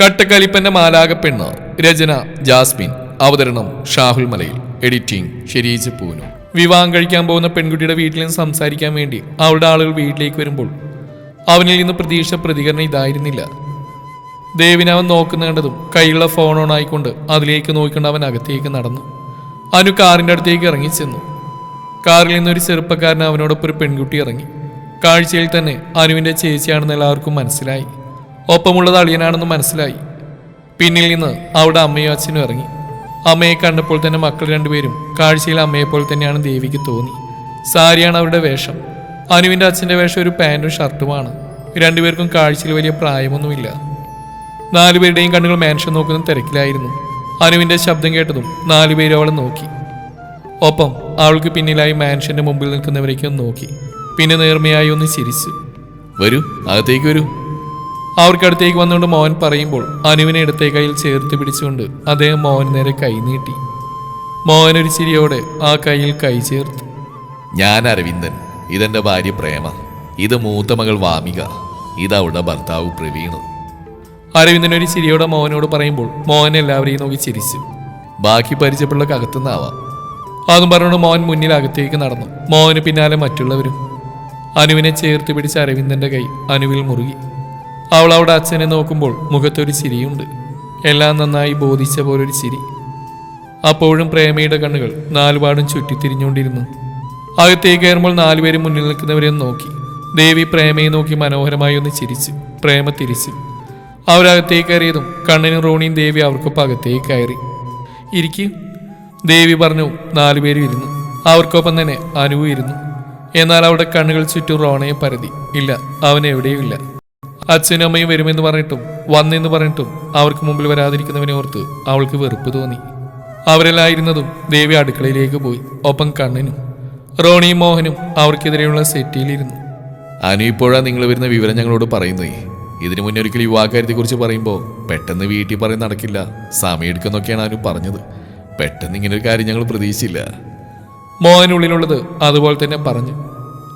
കട്ടക്കലിപ്പന്റെ മാലാകപ്പെണ്ണ് രചന Jasmine. അവതരണം ഷാഹുൽ മലയിൽ. Editing Shereej പൂനു വിവാഹം കഴിക്കാൻ പോകുന്ന പെൺകുട്ടിയുടെ വീട്ടിൽ നിന്ന് സംസാരിക്കാൻ വേണ്ടി അവളുടെ ആളുകൾ വീട്ടിലേക്ക് വരുമ്പോൾ അവനിൽ നിന്ന് പ്രതീക്ഷ പ്രതികരണം ഇതായിരുന്നില്ല. ദേവിനെ അവൻ നോക്കുന്ന കണ്ടതും കയ്യിലുള്ള ഫോൺ ഓൺ ആയിക്കൊണ്ട് അതിലേക്ക് നോക്കിക്കൊണ്ട് അവൻ അകത്തേക്ക് നടന്നു. അനു കാറിന്റെ അടുത്തേക്ക് ഇറങ്ങിച്ചെന്നു കാറിൽ നിന്നൊരു ചെറുപ്പക്കാരൻ അവനോടൊപ്പം ഒരു പെൺകുട്ടി ഇറങ്ങി. കാഴ്ചയിൽ തന്നെ അനുവിന്റെ ചേച്ചിയാണെന്ന് എല്ലാവർക്കും മനസ്സിലായി. ഒപ്പമുള്ളത് അളിയനാണെന്ന് മനസ്സിലായി. പിന്നിൽ നിന്ന് അവിടെ അമ്മയും അച്ഛനും ഇറങ്ങി. അമ്മയെ കണ്ടപ്പോൾ തന്നെ മക്കൾ രണ്ടുപേരും കാഴ്ചയിൽ അമ്മയെപ്പോലെ തന്നെയാണ് ദേവിക്ക് തോന്നി. സാരിയാണ് അവരുടെ വേഷം. അനുവിന്റെ അച്ഛന്റെ വേഷം ഒരു പാന്റും ഷർട്ടുമാണ്. രണ്ടുപേർക്കും കാഴ്ചയിൽ വലിയ പ്രായമൊന്നുമില്ല. നാലുപേരുടെയും കണ്ണുകൾ മാൻഷൻ നോക്കുന്ന തിരക്കിലായിരുന്നു. അനുവിന്റെ ശബ്ദം കേട്ടതും നാലുപേരും അവളെ നോക്കി. ഒപ്പം അവൾക്ക് പിന്നിലായി മാനുഷന്റെ മുമ്പിൽ നിൽക്കുന്നവരേക്കും നോക്കി. പിന്നെ നേർമയായി ഒന്ന് ചിരിച്ചു. വരൂ അകത്തേക്ക് വരൂ. അവർക്കടുത്തേക്ക് വന്നുകൊണ്ട് മോഹൻ പറയുമ്പോൾ അനുവിനെ ഇടത്തെ കയ്യിൽ ചേർത്ത് പിടിച്ചുകൊണ്ട് അദ്ദേഹം മോഹൻ നേരെ കൈ നീട്ടി. മോഹൻ ഒരു ചിരിയോടെ ആ കയ്യിൽ കൈ ചേർത്തു. ഞാൻ അരവിന്ദൻ ഇതെന്റെ ഭാര്യ പ്രേമ. ഇത് മൂത്ത മകൾ വാമിക. ഇത് അവളുടെ ഭർത്താവ് പ്രവീണ്. അരവിന്ദൻ ഒരു ചിരിയോടെ മോഹനോട് പറയുമ്പോൾ മോഹൻ എല്ലാവരെയും നോക്കി ചിരിച്ചു. ബാക്കി പരിചയപ്പെടുള്ള അകത്തുനിന്നാവാം അതും പറഞ്ഞുകൊണ്ട് മോഹൻ മുന്നിൽ അകത്തേക്ക് നടന്നു. മോഹന് പിന്നാലെ മറ്റുള്ളവരും. അനുവിനെ ചേർത്ത് പിടിച്ച അരവിന്ദന്റെ കൈ അനുവിൽ മുറുകി. അവൾ അവിടെ അച്ഛനെ നോക്കുമ്പോൾ മുഖത്തൊരു ചിരിയുണ്ട്. എല്ലാം നന്നായി ബോധിച്ച പോലൊരു ചിരി. അപ്പോഴും പ്രേമയുടെ കണ്ണുകൾ നാലുപാടും ചുറ്റിത്തിരിഞ്ഞുകൊണ്ടിരുന്നു. അകത്തേക്ക് കയറുമ്പോൾ നാലുപേരും മുന്നിൽ നിൽക്കുന്നവരെ നോക്കി. ദേവി പ്രേമയെ നോക്കി മനോഹരമായി ഒന്ന് ചിരിച്ചു. പ്രേമ തിരിച്ചു. അവരകത്തേക്ക് കയറിയതും കണ്ണനും റോണിയും ദേവി അവർക്കൊപ്പം അകത്തേക്ക് കയറി. ഇരിക്കും ദേവി പറഞ്ഞു. നാലുപേരും ഇരുന്നു. അവർക്കൊപ്പം തന്നെ അനുവും ഇരുന്നു. എന്നാൽ അവിടെ കണ്ണുകൾ ചുറ്റും റോണയെ പരതി. ഇല്ല അവൻ എവിടെയും ഇല്ല. അച്ഛനും അമ്മയും വരുമെന്ന് പറഞ്ഞിട്ടും വന്നെന്ന് പറഞ്ഞിട്ടും അവർക്ക് മുമ്പിൽ വരാതിരിക്കുന്നവനെ ഓർത്ത് അവൾക്ക് വെറുപ്പ് തോന്നി. അവരെല്ലായിരുന്നതും ദേവി അടുക്കളയിലേക്ക് പോയി ഒപ്പം കണ്ണനും റോണിയും മോഹനും അവർക്കെതിരെയുള്ള സെറ്റിയിലിരുന്നു. അനു ഇപ്പോഴാ നിങ്ങൾ വരുന്ന വിവരം ഞങ്ങളോട് പറയുന്നേ. ഇതിനു മുന്നേ ഒരിക്കൽ യുവാക്കാര്യത്തെക്കുറിച്ച് പറയുമ്പോൾ പെട്ടെന്ന് വീട്ടിൽ പറയും നടക്കില്ല. സമയമെടുക്കുന്നൊക്കെയാണ് അനു പറഞ്ഞത്. പെട്ടെന്ന് ഇങ്ങനെ ഒരു കാര്യം ഞങ്ങൾ പ്രതീക്ഷിച്ചില്ല. മോഹനുള്ളിലുള്ളത് അതുപോലെ തന്നെ പറഞ്ഞു.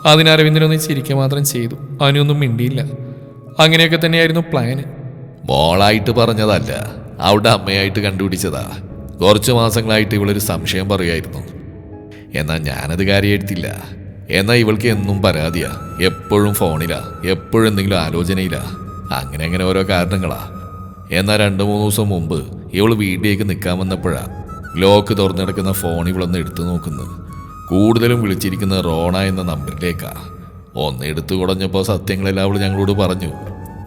അതിന് അരവിന്ദനൊന്ന് ചിരിക്കുക മാത്രം ചെയ്തു. അവനൊന്നും മിണ്ടിയില്ല. അങ്ങനെയൊക്കെ തന്നെയായിരുന്നു പ്ലാന് മോളായിട്ട് പറഞ്ഞതല്ല അവിടെ അമ്മയായിട്ട് കണ്ടുപിടിച്ചതാ. കുറച്ച് മാസങ്ങളായിട്ട് ഇവളൊരു സംശയം പറയുമായിരുന്നു എന്നാൽ ഞാനത് കാര്യമായിട്ടില്ല എന്നാൽ ഇവൾക്ക് എന്നും പരാതിയാ. എപ്പോഴും ഫോണിലാ എപ്പോഴും എന്തെങ്കിലും ആലോചനയിലാ. അങ്ങനെ അങ്ങനെ ഓരോ കാരണങ്ങളാ. എന്നാൽ രണ്ട് മൂന്ന് ദിവസം മുമ്പ് ഇവൾ വീട്ടിലേക്ക് നിൽക്കാൻ വന്നപ്പോഴാ ലോക്ക് തുറന്നു കിടക്കുന്ന ഫോൺ ഇവളൊന്ന് എടുത്തു നോക്കുന്നു കൂടുതലും വിളിച്ചിരിക്കുന്ന റോണ എന്ന നമ്പറിലേക്കാ ഒന്ന് കുടഞ്ഞപ്പോ സത്യങ്ങളെല്ലാം അവൾ ഞങ്ങളോട് പറഞ്ഞു.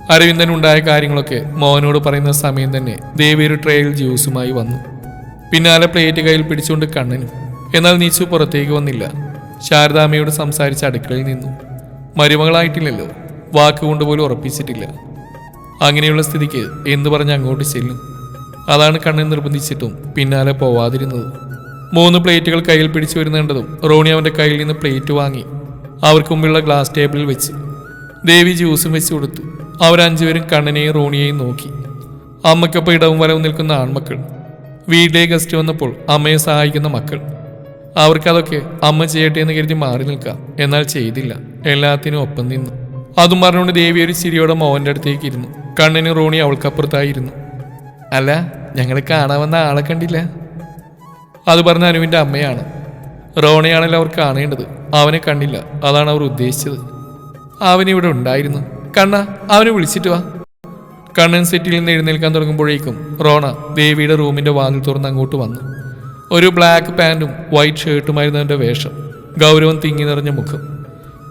അരവിന്ദൻ ഉണ്ടായ കാര്യങ്ങളൊക്കെ മോഹനോട് പറയുന്ന സമയം തന്നെ ദേവി ഒരു ട്രേയിൽ ജ്യൂസുമായി വന്നു. പിന്നാലെ പ്ലേറ്റ് കയ്യിൽ പിടിച്ചുകൊണ്ട് കണ്ണനും. എന്നാൽ നീച്ചു പുറത്തേക്ക് വന്നില്ല. ശാരദാമ്മയോട് സംസാരിച്ച് അടുക്കളയിൽ നിന്നു. മരുമകളായിട്ടില്ലല്ലോ. വാക്കുകൊണ്ട് പോലും ഉറപ്പിച്ചിട്ടില്ല. അങ്ങനെയുള്ള സ്ഥിതിക്ക് എന്തു പറഞ്ഞ് അങ്ങോട്ട് ചെല്ലും. അതാണ് കണ്ണൻ നിർബന്ധിച്ചിട്ടും പിന്നാലെ പോവാതിരുന്നത്. മൂന്ന് പ്ലേറ്റുകൾ കയ്യിൽ പിടിച്ചു വരുന്നുണ്ടതും റോണി അവന്റെ കയ്യിൽ നിന്ന് പ്ലേറ്റ് വാങ്ങി അവർക്ക് മുമ്പുള്ള ഗ്ലാസ് ടേബിളിൽ വെച്ച്. ദേവി ജ്യൂസും വെച്ച് കൊടുത്തു അവരഞ്ചുപേരും കണ്ണനെയും റോണിയെയും നോക്കി. അമ്മയ്ക്കൊപ്പം ഇടവും വരവും നിൽക്കുന്ന ആൺമക്കൾ. വീട്ടിലെ ഗസ്റ്റ് വന്നപ്പോൾ അമ്മയെ സഹായിക്കുന്ന മക്കൾ. അവർക്കതൊക്കെ അമ്മ ചെയ്യട്ടെ എന്ന് കരുതി മാറി നിൽക്കാം. എന്നാൽ ചെയ്തില്ല. എല്ലാത്തിനും ഒപ്പം നിന്നു. അതും പറഞ്ഞുകൊണ്ട് ദേവി ഒരു ചിരിയോടെ മോഹന്റെ അടുത്തേക്ക് ഇരുന്നു. കണ്ണനും റോണി അവൾക്കപ്പുറത്തായിരുന്നു. അല്ല ഞങ്ങൾ കാണാൻ വന്ന ആളെ കണ്ടില്ല? അത് പറഞ്ഞ അനുവിന്റെ അമ്മയാണ്. റോണയാണല്ലോ അവർ കാണേണ്ടത്. അവനെ കണ്ടില്ല. അതാണ് അവർ ഉദ്ദേശിച്ചത്. അവനിവിടെ ഉണ്ടായിരുന്നു. കണ്ണ അവനെ വിളിച്ചിട്ട് വാ. കണ്ണൻ സെറ്റിൽ നിന്ന് എഴുന്നേൽക്കാൻ തുടങ്ങുമ്പോഴേക്കും റോണ ദേവിയുടെ റൂമിന്റെ വാതിൽ തുറന്ന് അങ്ങോട്ട് വന്നു. ഒരു ബ്ലാക്ക് പാന്റും വൈറ്റ് ഷർട്ടുമായിരുന്നു അവന്റെ വേഷം. ഗൗരവം തിങ്ങി നിറഞ്ഞ മുഖം.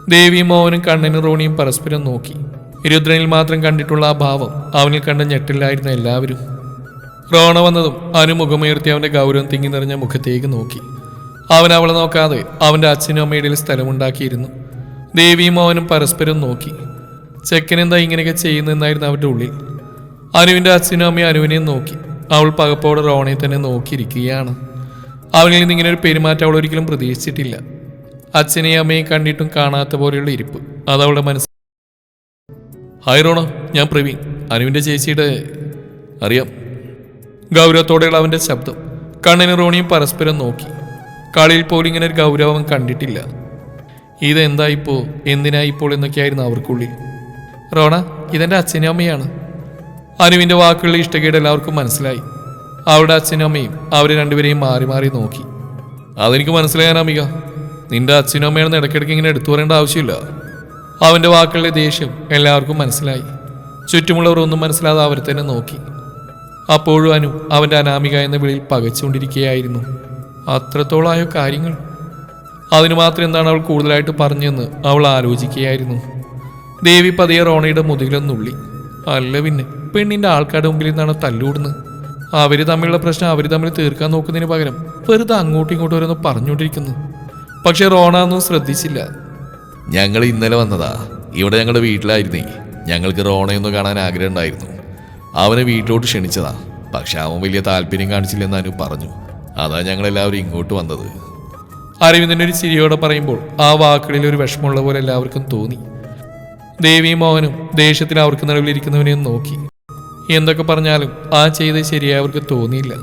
ദേവിയും മോഹനും കണ്ണനും റോണിയും പരസ്പരം നോക്കി. രുദ്രനിൽ മാത്രം കണ്ടിട്ടുള്ള ആ ഭാവം അവനിൽ കണ്ട ഞെട്ടിലായിരുന്ന എല്ലാവരും. റോണ വന്നതും അവന് മുഖമുയർത്തി അവന്റെ ഗൗരവം തിങ്ങി നിറഞ്ഞ മുഖത്തേക്ക് നോക്കി. അവൻ അവളെ നോക്കാതെ അവന്റെ അച്ഛനും അമ്മയുടെ സ്ഥലമുണ്ടാക്കിയിരുന്നു. ദേവിയും അവനും പരസ്പരം നോക്കി. ചെക്കനെന്താ ഇങ്ങനെയൊക്കെ ചെയ്യുന്നതെന്നായിരുന്നു അവരുടെ ഉള്ളിൽ. അനുവിന്റെ അച്ഛനും അമ്മയും അനുവിനെയും നോക്കി. അവൾ പകപ്പോടെ റോണയെ തന്നെ നോക്കിയിരിക്കുകയാണ്. അവനിൽ നിന്ന് ഇങ്ങനെ ഒരു പെരുമാറ്റം അവൾ ഒരിക്കലും പ്രതീക്ഷിച്ചിട്ടില്ല. അച്ഛനെയും അമ്മയും കണ്ടിട്ടും കാണാത്ത പോലെയുള്ള ഇരിപ്പ്. അത് അവളുടെ മനസ്സ് ഹായ് റോണ ഞാൻ പ്രവീൺ. അനുവിന്റെ ചേച്ചിയുടെ അറിയാം. ഗൗരവത്തോടെയുള്ള അവന്റെ ശബ്ദം. കണ്ണനും റോണിയും പരസ്പരം നോക്കി. കളിയിൽ പോലും ഇങ്ങനെ ഒരു ഗൗരവം കണ്ടിട്ടില്ല. ഇതെന്തായിപ്പോ? എന്തിനായിപ്പോൾ എന്നൊക്കെയായിരുന്നു അവർക്കുള്ളിൽ. റോണ ഇതെന്റെ അച്ഛനും അമ്മയാണ്. അനുവിന്റെ വാക്കുകളിൽ ഇഷ്ടക്കേട് എല്ലാവർക്കും മനസ്സിലായി. അവരുടെ അച്ഛനും അമ്മയും അവരെ രണ്ടുപേരെയും മാറി മാറി നോക്കി. അതെനിക്ക് മനസ്സിലായാൻ അമിക നിന്റെ അച്ഛനും അമ്മയാണെന്ന് ഇടയ്ക്കിടയ്ക്ക് ഇങ്ങനെ എടുത്തു പറയേണ്ട ആവശ്യമില്ല. അവന്റെ വാക്കുകളുടെ ദേഷ്യം എല്ലാവർക്കും മനസ്സിലായി. ചുറ്റുമുള്ളവർ ഒന്നും മനസ്സിലാതെ അവരെ തന്നെ നോക്കി. അപ്പോഴും അനു അവന്റെ അനാമിക എന്ന വിളിയിൽ പകച്ചുകൊണ്ടിരിക്കുകയായിരുന്നു. അത്രത്തോളായോ കാര്യങ്ങൾ? അതിന് മാത്രം എന്താണ് അവൾ കൂടുതലായിട്ട് പറഞ്ഞെന്ന് അവൾ ആലോചിക്കുകയായിരുന്നു. ദേവി പതിയെ റോണയുടെ മുതുകിലൊന്നുള്ളി അല്ല പിന്നെ പെണ്ണിന്റെ ആൾക്കാരുടെ മുമ്പിൽ നിന്നാണ് തല്ലൂടുന്നത് അവർ തമ്മിലുള്ള പ്രശ്നം അവർ തമ്മിൽ തീർക്കാൻ നോക്കുന്നതിന് പകരം വെറുതെ അങ്ങോട്ടും ഇങ്ങോട്ടും ഓരോന്ന് പറഞ്ഞുകൊണ്ടിരിക്കുന്നു. പക്ഷെ റോണ ഒന്നും ശ്രദ്ധിച്ചില്ല. ഞങ്ങൾ ഇന്നലെ വന്നതാ. ഇവിടെ ഞങ്ങളുടെ വീട്ടിലായിരുന്നേ. ഞങ്ങൾക്ക് റോണയൊന്ന് കാണാൻ ആഗ്രഹം ഉണ്ടായിരുന്നു. അവനെ വീട്ടിലോട്ട് ക്ഷണിച്ചതാ. പക്ഷെ അവൻ വലിയ താല്പര്യം കാണിച്ചില്ലെന്ന് അനു പറഞ്ഞു. അതാ ഞങ്ങളെല്ലാവരും ഇങ്ങോട്ട് വന്നത്. അരവിന്ദൻ ഒരു ചിരിയോടെ പറയുമ്പോൾ ആ വാക്കുകളിൽ ഒരു വിഷമമുള്ള പോലെ എല്ലാവർക്കും തോന്നി. ദേവിയും മോഹനും ദേഷ്യത്തിൽ അവർക്ക് നിലവിലിരിക്കുന്നവനെയും നോക്കി. എന്തൊക്കെ പറഞ്ഞാലും ആ ചെയ്ത് ശരിയായി അവർക്ക് തോന്നിയില്ല.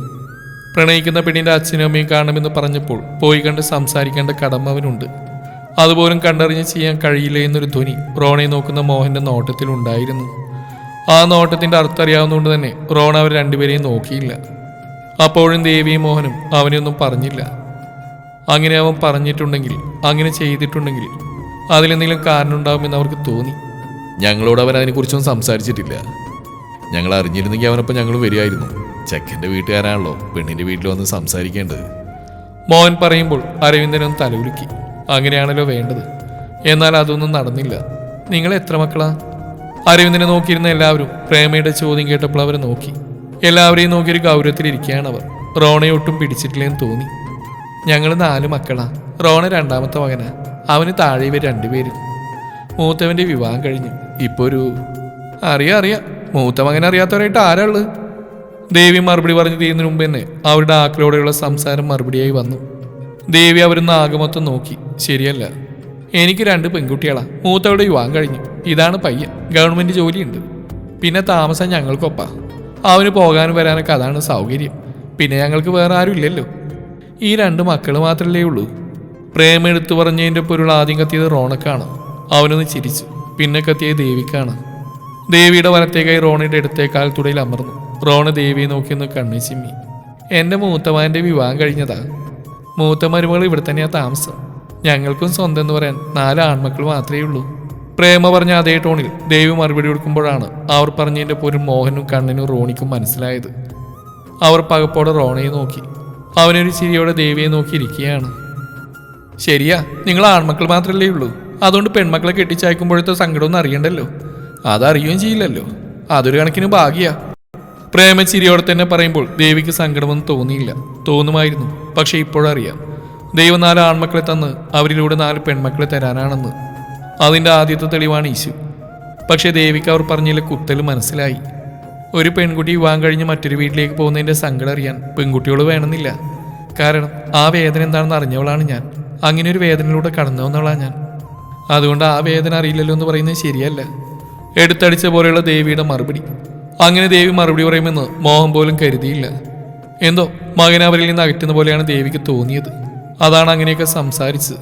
പ്രണയിക്കുന്ന പെണ്ണിന്റെ അച്ഛനും അമ്മയും കാണണമെന്ന് പറഞ്ഞപ്പോൾ പോയി കണ്ട് സംസാരിക്കേണ്ട കടമ അവനുണ്ട്. അതുപോലും കണ്ടറിഞ്ഞ് ചെയ്യാൻ കഴിയില്ല എന്നൊരു ധ്വനി റോണയെ നോക്കുന്ന മോഹന്റെ നോട്ടത്തിലുണ്ടായിരുന്നു. ആ നോട്ടത്തിന്റെ അർത്ഥം അറിയാവുന്നതുകൊണ്ട് തന്നെ റോണ അവർ രണ്ടുപേരെയും നോക്കിയില്ല. അപ്പോഴും ദേവിയും മോഹനും അവനെയൊന്നും പറഞ്ഞില്ല. അങ്ങനെ അവൻ പറഞ്ഞിട്ടുണ്ടെങ്കിൽ അങ്ങനെ ചെയ്തിട്ടുണ്ടെങ്കിൽ അതിലെന്തെങ്കിലും കാരണം ഉണ്ടാകുമെന്ന് അവർക്ക് തോന്നി. ഞങ്ങളോട് അവൻ അതിനെക്കുറിച്ചൊന്നും സംസാരിച്ചിട്ടില്ല. ഞങ്ങൾ അറിഞ്ഞിരുന്നെങ്കിൽ അവനൊപ്പം ഞങ്ങൾ വരികയായിരുന്നു. ചെക്കന്റെ വീട്ടുകാരാണല്ലോ പെണ്ണിന്റെ വീട്ടിൽ വന്ന് സംസാരിക്കേണ്ടത്. മോഹൻ പറയുമ്പോൾ അരവിന്ദനൊന്ന് തലകുലുക്കി. അങ്ങനെയാണല്ലോ വേണ്ടത്. എന്നാൽ അതൊന്നും നടന്നില്ല. നിങ്ങൾ എത്ര മക്കളാ? അരവിന്ദനെ നോക്കിയിരുന്ന എല്ലാവരും പ്രേമയുടെ ചോദ്യം കേട്ടപ്പോൾ അവരെ നോക്കി. എല്ലാവരെയും നോക്കി ഒരു ഗൗരവത്തിലിരിക്കുകയാണ് അവർ. റോണയെ ഒട്ടും പിടിച്ചിട്ടില്ലെന്ന് തോന്നി. ഞങ്ങൾ നാല് മക്കളാ. റോണ രണ്ടാമത്തെ മകനാ. അവന് താഴെ ഇവർ രണ്ടുപേരും. മൂത്തവന്റെ വിവാഹം കഴിഞ്ഞു. ഇപ്പോൾ ഒരു അറിയാം അറിയാം. മൂത്ത മകൻ അറിയാത്തവരായിട്ട് ആരാ ഉള്ളത്? ദേവി മറുപടി പറഞ്ഞു തീരുന്നതിന് മുമ്പ് തന്നെ അവരുടെ ആക്കളോടെയുള്ള സംസാരം മറുപടിയായി വന്നു. ദേവി അവരൊന്ന് ആകമൊത്തം നോക്കി. ശരിയല്ല. എനിക്ക് രണ്ട് പെൺകുട്ടികളാ. മൂത്തവരുടെ വിവാഹം കഴിഞ്ഞു. ഇതാണ് പയ്യൻ. ഗവൺമെന്റ് ജോലിയുണ്ട്. പിന്നെ താമസം ഞങ്ങൾക്കൊപ്പാ. അവന് പോകാനും വരാനൊക്കെ അതാണ് സൗകര്യം. പിന്നെ ഞങ്ങൾക്ക് വേറെ ആരും ഇല്ലല്ലോ. ഈ രണ്ട് മക്കൾ മാത്രമല്ലേ ഉള്ളൂ. പ്രേമെടുത്തു പറഞ്ഞതിന്റെ പൊരുൾ ആദ്യം കത്തിയത് റോണക്കാണ്. അവനൊന്ന് ചിരിച്ചു. പിന്നെ കത്തിയത് ദേവിക്കാണ്. ദേവിയുടെ വലത്തേക്കായി റോണയുടെ ഇടത്തേക്കാൽ തുടയിൽ അമർന്നു. റോണ ദേവിയെ നോക്കിയൊന്ന് കണ്ണു ചിമ്മി. എന്റെ മൂത്തമാന്റെ വിവാഹം കഴിഞ്ഞതാ. മൂത്ത മരുമകൾ ഇവിടെ തന്നെയാണ് താമസം. ഞങ്ങൾക്കും സ്വന്തം എന്ന് പറയാൻ നാല് ആൺമക്കൾ മാത്രമേ ഉള്ളൂ. പ്രേമ പറഞ്ഞ അതേ ടോണിൽ ദേവി മറുപടി കൊടുക്കുമ്പോഴാണ് അവർ പറഞ്ഞതിന്റെ പോരും മോഹനും കണ്ണിനും റോണിക്കും മനസ്സിലായത്. അവർ പകപ്പോടെ റോണയെ നോക്കി. അവനൊരു ചിരിയോടെ ദേവിയെ നോക്കി ഇരിക്കുകയാണ്. ശരിയാ നിങ്ങൾ ആൺമക്കൾ മാത്രമല്ലേ ഉള്ളൂ. അതുകൊണ്ട് പെൺമക്കളെ കെട്ടിച്ചയക്കുമ്പോഴത്തെ സങ്കടമൊന്നും അറിയണ്ടല്ലോ. അതറിയുകയും ചെയ്യില്ലല്ലോ. അതൊരു കണക്കിന് ഭാഗ്യാ. പ്രേമ ചിരിയോടെ തന്നെ പറയുമ്പോൾ ദേവിക്ക് സങ്കടമൊന്നും തോന്നിയില്ല. തോന്നുമായിരുന്നു. പക്ഷെ ഇപ്പോഴറിയാം. ദൈവം നാല് ആൺമക്കളെ തന്ന് അവരിലൂടെ നാല് പെൺമക്കളെ തരാനാണെന്ന്. അതിന്റെ ആദ്യത്തെ തെളിവാണ് ഈശു. പക്ഷെ ദേവിക്ക് അവർ പറഞ്ഞില്ല കുത്തൽ മനസ്സിലായി. ഒരു പെൺകുട്ടി വിവാഹം കഴിഞ്ഞ് മറ്റൊരു വീട്ടിലേക്ക് പോകുന്നതിന്റെ സങ്കടം അറിയാൻ പെൺകുട്ടിയോട് വേണമെന്നില്ല. കാരണം ആ വേദന എന്താണെന്ന് അറിഞ്ഞവളാണ് ഞാൻ. അങ്ങനെ ഒരു വേദനയിലൂടെ കടന്നു വന്നവളാണ് ഞാൻ. അതുകൊണ്ട് ആ വേദന അറിയില്ലല്ലോ എന്ന് പറയുന്നത് ശരിയല്ല. എടുത്തടിച്ച പോലെയുള്ള ദേവിയുടെ മറുപടി. അങ്ങനെ ദേവി മറുപടി പറയുമെന്ന് മോഹം പോലും കരുതിയില്ല. എന്തോ മകൻ അവരിൽ നിന്ന് അകറ്റുന്ന പോലെയാണ് ദേവിക്ക് തോന്നിയത്. അതാണ് അങ്ങനെയൊക്കെ സംസാരിച്ചത്.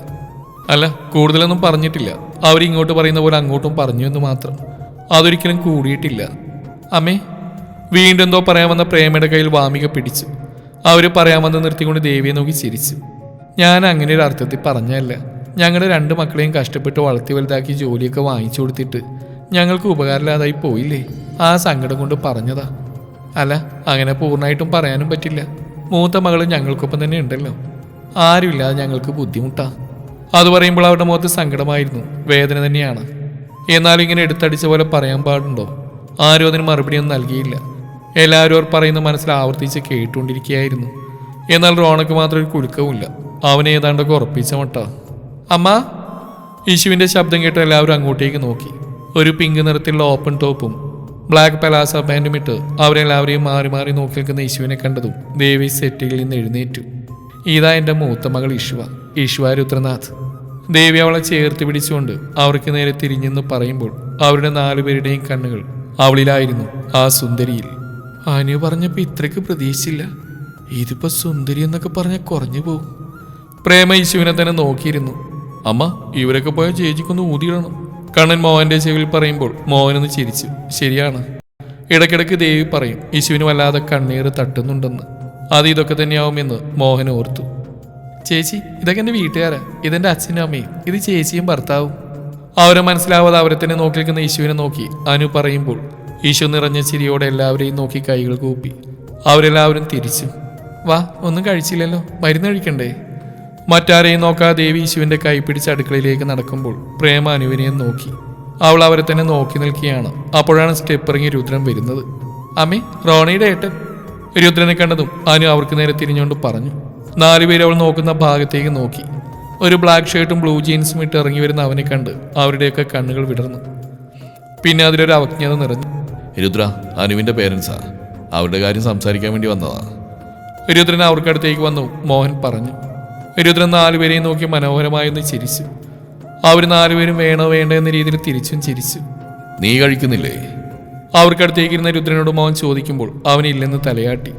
അല്ല കൂടുതലൊന്നും പറഞ്ഞിട്ടില്ല. അവരിങ്ങോട്ട് പറയുന്ന പോലെ അങ്ങോട്ടും പറഞ്ഞു എന്ന് മാത്രം. അതൊരിക്കലും കൂടിയിട്ടില്ല. അമ്മേ വീണ്ടും എന്തോ പറയാൻ വന്ന പ്രേമയുടെ കയ്യിൽ വാമിക പിടിച്ചു. അവർ പറയാമെന്ന് നിർത്തിക്കൊണ്ട് ദേവിയെ നോക്കി ചിരിച്ചു. ഞാൻ അങ്ങനെ ഒരു അർത്ഥത്തിൽ പറഞ്ഞല്ല ഞങ്ങളുടെ രണ്ട് മക്കളെയും കഷ്ടപ്പെട്ട് വളർത്തി വലുതാക്കി ജോലിയൊക്കെ വാങ്ങിച്ചു കൊടുത്തിട്ട് ഞങ്ങൾക്ക് ഉപകാരമില്ലാതായി പോയില്ലേ? ആ സങ്കടം കൊണ്ട് പറഞ്ഞതാ. അല്ല അങ്ങനെ പൂർണമായിട്ടും പറയാനും പറ്റില്ല. മൂത്ത മകൾ ഞങ്ങൾക്കൊപ്പം തന്നെ ഉണ്ടല്ലോ. ആരുമില്ലാതെ ഞങ്ങൾക്ക് ബുദ്ധിമുട്ടാ. അത് പറയുമ്പോൾ അവരുടെ മുഖത്ത് സങ്കടമായിരുന്നു. വേദന തന്നെയാണ്. എന്നാലും ഇങ്ങനെ എടുത്തടിച്ച പോലെ പറയാൻ പാടുണ്ടോ? ആരും അതിന് മറുപടിയൊന്നും നൽകിയില്ല. എല്ലാവരും അവർ പറയുന്ന മനസ്സിൽ ആവർത്തിച്ച് കേട്ടുകൊണ്ടിരിക്കുകയായിരുന്നു. എന്നാൽ റോണക്ക് മാത്രം ഒരു കുലുക്കവുമില്ല. അവനെ ഏതാണ്ടൊക്കെ ഉറപ്പിച്ച മട്ടാ. അമ്മ? യശുവിന്റെ ശബ്ദം കേട്ട് എല്ലാവരും അങ്ങോട്ടേക്ക് നോക്കി. ഒരു പിങ്ക് നിറത്തിലുള്ള ഓപ്പൺ ടോപ്പും ബ്ലാക്ക് പലാസ പാന്റും ഇട്ട് അവരെല്ലാവരെയും മാറി മാറി നോക്കി നിൽക്കുന്ന യേശുവിനെ കണ്ടതും ദേവി സെറ്റിൽ നിന്ന് എഴുന്നേറ്റു. ഇതാ എന്റെ മൂത്ത മകൾ ഇഷുവ രുദ്രനാഥ്. ദേവി അവളെ ചേർത്ത് പിടിച്ചുകൊണ്ട് അവർക്ക് നേരെ തിരിഞ്ഞെന്ന് പറയുമ്പോൾ അവരുടെ നാലുപേരുടെയും കണ്ണുകൾ അവളിലായിരുന്നു ആ സുന്ദരിയിൽ. അനു പറഞ്ഞപ്പോ ഇത്രയ്ക്ക് പ്രതീക്ഷിച്ചില്ല. ഇതിപ്പോ സുന്ദരി എന്നൊക്കെ പറഞ്ഞ കുറഞ്ഞു പോകും. പ്രേമ യേശുവിനെ തന്നെ നോക്കിയിരുന്നു. അമ്മ ഇവരൊക്കെ പോയ ചേച്ചിക്കൊന്ന് ഊതിയിടണം. കണ്ണൻ മോഹന്റെ ചെവിയിൽ പറയുമ്പോൾ മോഹനൊന്ന് ചിരിച്ചു. ശരിയാണ്. ഇടയ്ക്കിടയ്ക്ക് ദേവി പറയും യേശുവിന് വല്ലാതെ കണ്ണീർ തട്ടുന്നുണ്ടെന്ന്. അത് ഇതൊക്കെ തന്നെയാവുമെന്ന് മോഹൻ ഓർത്തു. ചേച്ചി ഇതൊക്കെ എന്റെ വീട്ടുകാരാ. ഇതെന്റെ അച്ഛനും അമ്മയും. ഇത് ചേച്ചിയും ഭർത്താവും. അവരെ മനസ്സിലാവാതെ അവരെ തന്നെ നോക്കി നിൽക്കുന്ന യേശുവിനെ നോക്കി അനു പറയുമ്പോൾ യേശു നിറഞ്ഞ ചിരിയോടെ എല്ലാവരെയും നോക്കി കൈകൾ കൂപ്പി. അവരെല്ലാവരും തിരിച്ചു. വാ ഒന്നും കഴിച്ചില്ലല്ലോ. മരുന്ന് കഴിക്കണ്ടേ? മറ്റാരെയും നോക്കാതെ ദേവി യേശുവിന്റെ കൈ പിടിച്ച് അടുക്കളയിലേക്ക് നടക്കുമ്പോൾ പ്രേമ അനുവിനെയും നോക്കി. അവൾ അവരെ തന്നെ നോക്കി നിൽക്കുകയാണ്. അപ്പോഴാണ് സ്റ്റെപ്പ് ഇറങ്ങി രുദ്രൻ വരുന്നത്. അമ്മേ റോണിയുടെ ഏട്ടൻ. രുദ്രനെ കണ്ടതും അനു അവർക്ക് നേരെ തിരിഞ്ഞുകൊണ്ട് പറഞ്ഞു. നാലുപേര് അവൾ നോക്കുന്ന ഭാഗത്തേക്ക് നോക്കി. ഒരു ബ്ലാക്ക് ഷർട്ടും ബ്ലൂ ജീൻസും ഇട്ട് ഇറങ്ങി വരുന്ന അവനെ കണ്ട് അവരുടെയൊക്കെ കണ്ണുകൾ വിടർന്നു. പിന്നെ അതിലൊരു അവജ്ഞത നിറഞ്ഞു. രുദ്ര അനുവിന്റെ പേരൻസാ അവരുടെ കാര്യം സംസാരിക്കാൻ വേണ്ടി വന്നതാ. രുദ്രൻ അവർക്കടുത്തേക്ക് വന്നു മോഹൻ പറഞ്ഞു. രുദ്രൻ നാലുപേരെയും നോക്കി മനോഹരമായൊന്ന് ചിരിച്ചു. അവർ നാലുപേരും വേണോ വേണ്ട എന്ന രീതിയിൽ തിരിച്ചും ചിരിച്ചു. നീ കഴിക്കുന്നില്ലേ? അവർക്കടുത്തേക്കിരുന്ന രുദ്രനോട് മോഹൻ ചോദിക്കുമ്പോൾ അവനില്ലെന്ന് തലയാട്ടി.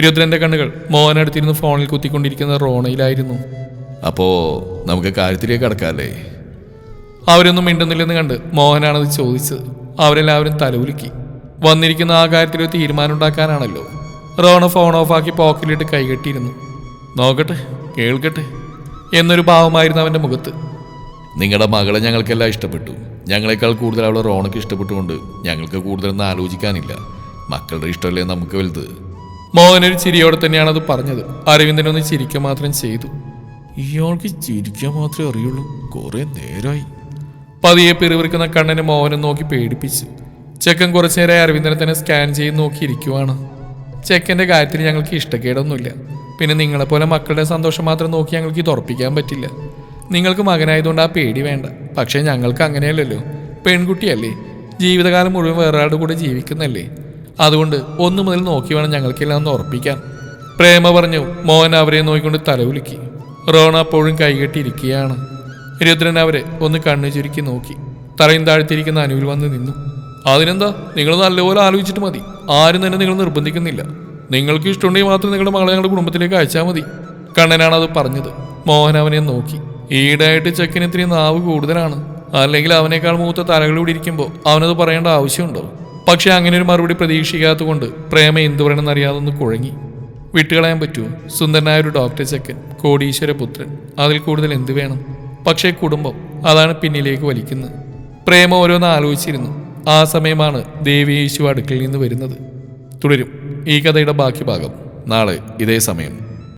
രുദ്രന്റെ കണ്ണുകൾ. മോഹനടുത്തിരുന്ന് ഫോണിൽ കുത്തിക്കൊണ്ടിരിക്കുന്ന റോണയിലായിരുന്നു. അപ്പോ നമുക്ക് കാര്യത്തിലേക്ക് കടക്കാല്ലേ? അവരൊന്നും മിണ്ടുന്നില്ലെന്ന് കണ്ട് മോഹനാണത് ചോദിച്ചത്. അവരെല്ലാവരും തലവുലുക്കി വന്നിരിക്കുന്ന ആ കാര്യത്തിൽ ഒരു തീരുമാനം ഉണ്ടാക്കാനാണല്ലോ റോണ ഫോൺ ഓഫാക്കി പോക്കറ്റിലിട്ട് കൈകെട്ടിയിരുന്നു. നോക്കട്ടെ കേൾക്കട്ടെ എന്നൊരു ഭാവമായിരുന്നു അവന്റെ മുഖത്ത്. നിങ്ങളുടെ മകളെ ഞങ്ങൾക്കെല്ലാം ഇഷ്ടപ്പെട്ടു. ഞങ്ങളെക്കാൾ കൂടുതൽ അവളെ റോണക്ക് ഇഷ്ടപ്പെട്ടുകൊണ്ട് ഞങ്ങൾക്ക് കൂടുതലൊന്നും ആലോചിക്കാനില്ല. മക്കളുടെ ഇഷ്ടമല്ലേ നമുക്ക് വലുത്? മോഹൻ ഒരു ചിരിയോടെ തന്നെയാണ് അത് പറഞ്ഞത്. അരവിന്ദൻ ഒന്ന് ചിരിക്കുക മാത്രം ചെയ്തു. ഇയാൾക്ക് ചിരിക്കാൻ മാത്രമേ അറിയുള്ളൂ. കുറെ നേരമായി പതിയെ പിറുവിറുക്കുന്ന കണ്ണനെ മോഹനെ നോക്കി പേടിപ്പിച്ചു. ചെക്കൻ കുറച്ചു നേരമായി അരവിന്ദനെ തന്നെ സ്കാൻ ചെയ്ത് നോക്കിയിരിക്കുവാണ്. ചെക്കന്റെ കാര്യത്തിൽ ഞങ്ങൾക്ക് ഇഷ്ടക്കേടൊന്നുമില്ല. പിന്നെ നിങ്ങളെപ്പോലെ മക്കളുടെ സന്തോഷം മാത്രം നോക്കി ഞങ്ങൾക്ക് ഇത് ഉറപ്പിക്കാൻ പറ്റില്ല. നിങ്ങൾക്ക് മകനായതുകൊണ്ട് ആ പേടി വേണ്ട. പക്ഷേ ഞങ്ങൾക്ക് അങ്ങനെയല്ലല്ലോ. പെൺകുട്ടിയല്ലേ. ജീവിതകാലം മുഴുവൻ വേറൊരാളുടെ കൂടെ ജീവിക്കുന്നല്ലേ. അതുകൊണ്ട് ഒന്നു മുതൽ നോക്കി വേണം ഞങ്ങൾക്കെല്ലാം ഒന്ന് ഉറപ്പിക്കാൻ. പ്രേമ പറഞ്ഞു മോഹൻ അവരെ നോക്കിക്കൊണ്ട് തലവുലുക്കി റോണ അപ്പോഴും കൈകെട്ടിയിരിക്കുകയാണ് രുദ്രൻ അവരെ ഒന്ന് കണ്ണു ചുരുക്കി നോക്കി. തറയും താഴ്ത്തിയിരിക്കുന്ന അനുവിൽ വന്ന് നിന്നു. അതിനെന്താ? നിങ്ങൾ നല്ലപോലെ ആലോചിച്ചിട്ട് മതി. ആരും തന്നെ നിങ്ങൾ നിർബന്ധിക്കുന്നില്ല. നിങ്ങൾക്ക് ഇഷ്ടമുണ്ടെങ്കിൽ മാത്രം നിങ്ങളുടെ മകളെ ഞങ്ങളുടെ കുടുംബത്തിലേക്ക് അയച്ചാൽ മതി. കണ്ണനാണ് അത് പറഞ്ഞത്. മോഹൻ അവനെ നോക്കി. ഈടായിട്ട് ചെക്കന് ഇത്തിരി നാവ് കൂടുതലാണ്. അല്ലെങ്കിൽ അവനേക്കാൾ മൂത്ത തലകളിലൂടെ ഇരിക്കുമ്പോൾ അവനത് പറയേണ്ട ആവശ്യമുണ്ടോ? പക്ഷെ അങ്ങനെ ഒരു മറുപടി പ്രതീക്ഷിക്കാത്തതുകൊണ്ട് പ്രേമ എന്തു പറയണമെന്ന് അറിയാതെ ഒന്ന് കുഴങ്ങി. വിട്ടുകളയാൻ പറ്റുമോ? സുന്ദരനായ ഒരു ഡോക്ടർ ചെക്കൻ കോടീശ്വര പുത്രൻ അതിൽ കൂടുതൽ എന്ത് വേണം? പക്ഷേ കുടുംബം അതാണ് പിന്നിലേക്ക് വലിക്കുന്നത്. പ്രേമ ഓരോന്ന് ആലോചിച്ചിരുന്നു. ആ സമയമാണ് ദേവി യേശു അടുക്കളിൽ നിന്ന് വരുന്നത്. തുടരും. ഈ കഥയുടെ ബാക്കി ഭാഗം. നാളെ ഇതേ സമയം.